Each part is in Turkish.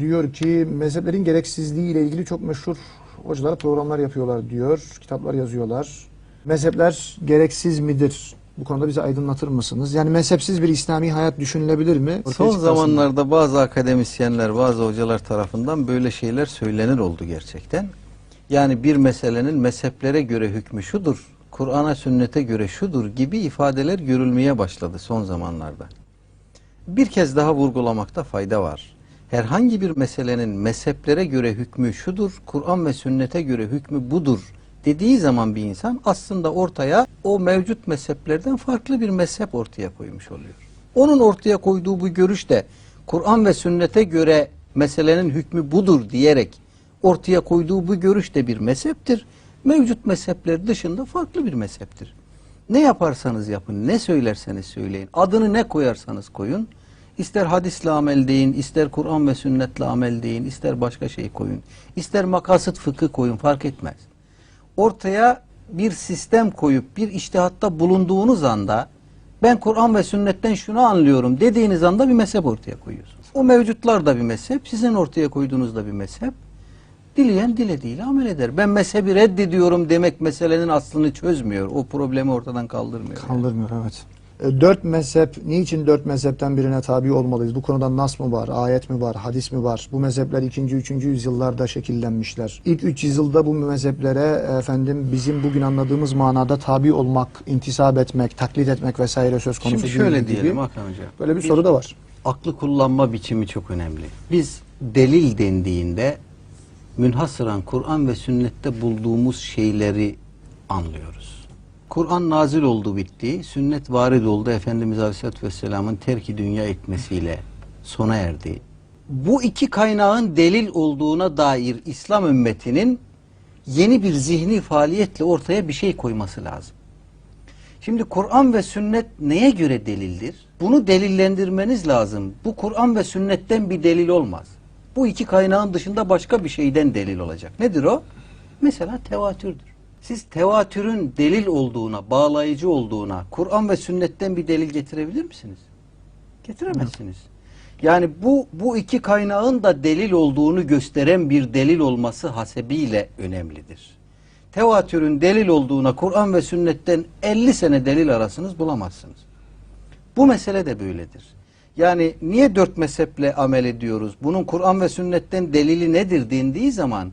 diyor ki mezheplerin gereksizliği ile ilgili çok meşhur hocalar programlar yapıyorlar diyor. Kitaplar yazıyorlar. Mezhepler gereksiz midir? Bu konuda bizi aydınlatır mısınız? Yani mezhepsiz bir İslami hayat düşünülebilir mi? Ortaya Son zamanlarda bazı akademisyenler, bazı hocalar tarafından böyle şeyler söylenir oldu gerçekten. Yani bir meselenin mezheplere göre hükmü şudur, Kur'an'a sünnete göre şudur gibi ifadeler görülmeye başladı son zamanlarda. Bir kez daha vurgulamakta fayda var. Herhangi bir meselenin mezheplere göre hükmü şudur, Kur'an ve sünnete göre hükmü budur dediği zaman bir insan aslında ortaya o mevcut mezheplerden farklı bir mezhep ortaya koymuş oluyor. Onun ortaya koyduğu bu görüş de Kur'an ve sünnete göre meselenin hükmü budur diyerek ortaya koyduğu bu görüş de bir mezheptir. Mevcut mezhepler dışında farklı bir mezheptir. Ne yaparsanız yapın, ne söylerseniz söyleyin, adını ne koyarsanız koyun, ister hadisle amel deyin, ister Kur'an ve sünnetle amel deyin, ister başka şey koyun, ister makasıt fıkı koyun fark etmez. Ortaya bir sistem koyup bir iştihatta bulunduğunuz anda ben Kur'an ve sünnetten şunu anlıyorum dediğiniz anda bir mezhep ortaya koyuyorsunuz. O mevcutlar da bir mezhep, sizin ortaya koyduğunuz da bir mezhep. Dileyen dilediğiyle amel eder. Ben mezhebi reddediyorum demek meselenin aslını çözmüyor. O problemi ortadan kaldırmıyor. Kaldırmıyor evet. E, Dört mezhep, niçin dört mezhepten birine tabi olmalıyız? Bu konuda nas mı var, ayet mi var, hadis mi var? Bu mezhepler ikinci, üçüncü yüzyıllarda şekillenmişler. İlk üç yüzyılda bu mezheplere efendim bizim bugün anladığımız manada tabi olmak, intisap etmek, taklit etmek vesaire söz konusu Şimdi şöyle değil gibi. diyelim Hakan Hoca. Böyle bir soru da var. aklı kullanma biçimi çok önemli. Biz delil dendiğinde münhasıran Kur'an ve sünnette bulduğumuz şeyleri anlıyoruz. Kur'an nazil oldu bitti, sünnet varid oldu Efendimiz Aleyhisselatü Vesselam'ın terki dünya etmesiyle sona erdi. Bu iki kaynağın delil olduğuna dair İslam ümmetinin yeni bir zihni faaliyetle ortaya bir şey koyması lazım. Şimdi Kur'an ve sünnet neye göre delildir? Bunu delillendirmeniz lazım. Bu Kur'an ve sünnetten bir delil olmaz. Bu iki kaynağın dışında başka bir şeyden delil olacak. Nedir o? Mesela tevatürdür. Siz tevatürün delil olduğuna, bağlayıcı olduğuna Kur'an ve sünnetten bir delil getirebilir misiniz? Getiremezsiniz. Yani bu bu iki kaynağın da delil olduğunu gösteren bir delil olması hasebiyle önemlidir. Tevatürün delil olduğuna Kur'an ve sünnetten 50 sene delil arasınız bulamazsınız. Bu mesele de böyledir. Yani niye dört mezheple amel ediyoruz? Bunun Kur'an ve sünnetten delili nedir dendiği zaman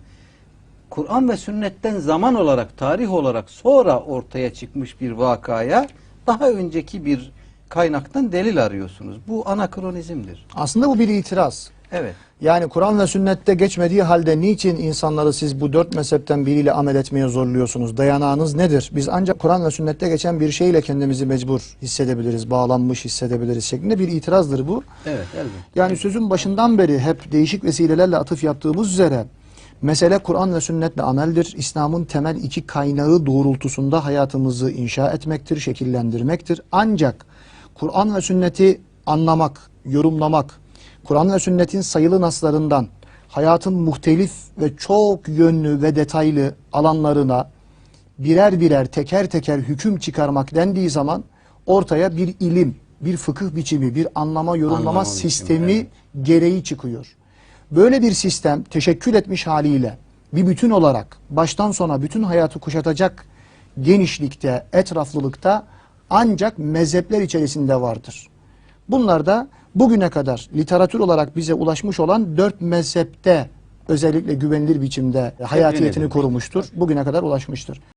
Kur'an ve sünnetten zaman olarak, tarih olarak sonra ortaya çıkmış bir vakaya daha önceki bir kaynaktan delil arıyorsunuz. Bu anakronizmdir. Aslında bu bir itiraz. Evet. Yani Kur'an ve sünnette geçmediği halde niçin insanları siz bu dört mezhepten biriyle amel etmeye zorluyorsunuz? Dayanağınız nedir? Biz ancak Kur'an ve sünnette geçen bir şeyle kendimizi mecbur hissedebiliriz, bağlanmış hissedebiliriz şeklinde bir itirazdır bu. Evet, elbette. Yani sözün başından beri hep değişik vesilelerle atıf yaptığımız üzere mesele Kur'an ve sünnetle ameldir. İslam'ın temel iki kaynağı doğrultusunda hayatımızı inşa etmektir, şekillendirmektir. Ancak Kur'an ve sünneti anlamak, yorumlamak, Kur'an ve sünnetin sayılı naslarından hayatın muhtelif ve çok yönlü ve detaylı alanlarına birer birer teker teker hüküm çıkarmak dendiği zaman ortaya bir ilim, bir fıkıh biçimi, bir anlama yorumlama Anlama biçimi, sistemi evet. gereği çıkıyor. Böyle bir sistem teşekkül etmiş haliyle bir bütün olarak baştan sona bütün hayatı kuşatacak genişlikte, etraflılıkta ancak mezhepler içerisinde vardır. Bunlar da bugüne kadar literatür olarak bize ulaşmış olan dört mezhepte özellikle güvenilir biçimde hayatiyetini korumuştur. Bugüne kadar ulaşmıştır.